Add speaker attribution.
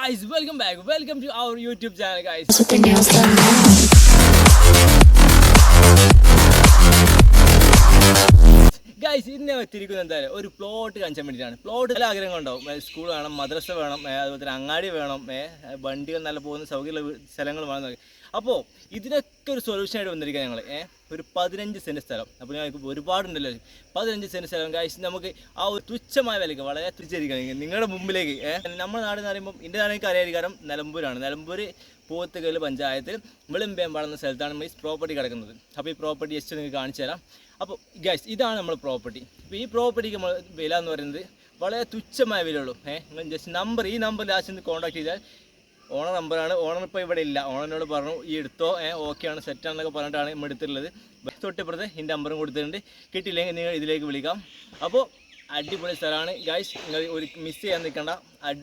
Speaker 1: guys, welcome back. Welcome to our YouTube channel, guys.
Speaker 2: with their nails done now.
Speaker 1: Guys ഇന്ന് എത്തിയിരിക്കുന്നത് എന്തായാലും ഒരു plot കാണിച്ചാൻ വേണ്ടിയിട്ടാണ് plot നല്ല ആഗ്രഹങ്ങൾ ഉണ്ടാവും സ്കൂൾ വേണം മദ്രസ വേണം അതുപോലെ തന്നെ അങ്ങാടി വേണം വണ്ടികൾ നല്ല പോകുന്ന സൗകര്യമുള്ള സ്ഥലങ്ങൾ വേണം അപ്പോൾ ഇതിനൊക്കെ ഒരു സൊല്യൂഷൻ ആയിട്ട് വന്നിരിക്കുക ഞങ്ങൾ ഏ ഒരു പതിനഞ്ച് സെന്റ് സ്ഥലം. അപ്പോൾ ഞാൻ ഒരുപാടുണ്ടല്ലോ. പതിനഞ്ച് സെന്റ് സ്ഥലം. കാശ് നമുക്ക് ആ ഒരു തുച്ഛമായ വിലക്ക് വളരെ തുച്ഛരിക്കണം. നിങ്ങളുടെ മുമ്പിലേക്ക് നമ്മുടെ നാട് എന്ന് പറയുമ്പോൾ എന്റെ നാടെനിക്ക് കാരണം നിലമ്പൂരാണ്. നിലമ്പൂർ പോത്തുകൽ പഞ്ചായത്തിൽ വിളിമ്പേം എന്ന സ്ഥലത്താണ് ഈ പ്രോപ്പർട്ടി കിടക്കുന്നത്. അപ്പോൾ ഈ പ്രോപ്പർട്ടി ജസ്റ്റ് നിങ്ങൾക്ക് കാണിച്ചു തരാം. അപ്പോൾ ഗൈസ് ഇതാണ് നമ്മൾ പ്രോപ്പർട്ടി അപ്പോൾ ഈ പ്രോപ്പർട്ടിക്ക് നമ്മൾ വില എന്ന് പറയുന്നത് വളരെ തുച്ഛമായ വിലയുള്ളൂ. ഏഹ് നിങ്ങൾ ജസ്റ്റ് നമ്പർ ഈ നമ്പർ ഒന്ന് കോൺടാക്ട് ചെയ്താൽ ഓണർ നമ്പറാണ്. ഓണർ ഇപ്പോൾ ഇവിടെ ഇല്ല. ഓണറിനോട് പറഞ്ഞു ഈ എടുത്തോ? ഓക്കെയാണ് സെറ്റാണെന്നൊക്കെ പറഞ്ഞിട്ടാണ് നമ്മൾ എടുത്തിട്ടുള്ളത്. തൊട്ടിപ്പുറത്ത് എന്റെ നമ്പറും കൊടുത്തിട്ടുണ്ട്. കിട്ടിയില്ലെങ്കിൽ നിങ്ങൾ ഇതിലേക്ക് വിളിക്കാം. അപ്പോൾ അടിപൊളി സ്ഥലമാണ്. ഗൈസ് നിങ്ങൾ ഒരു മിസ് ചെയ്യാൻ നിൽക്കണ്ട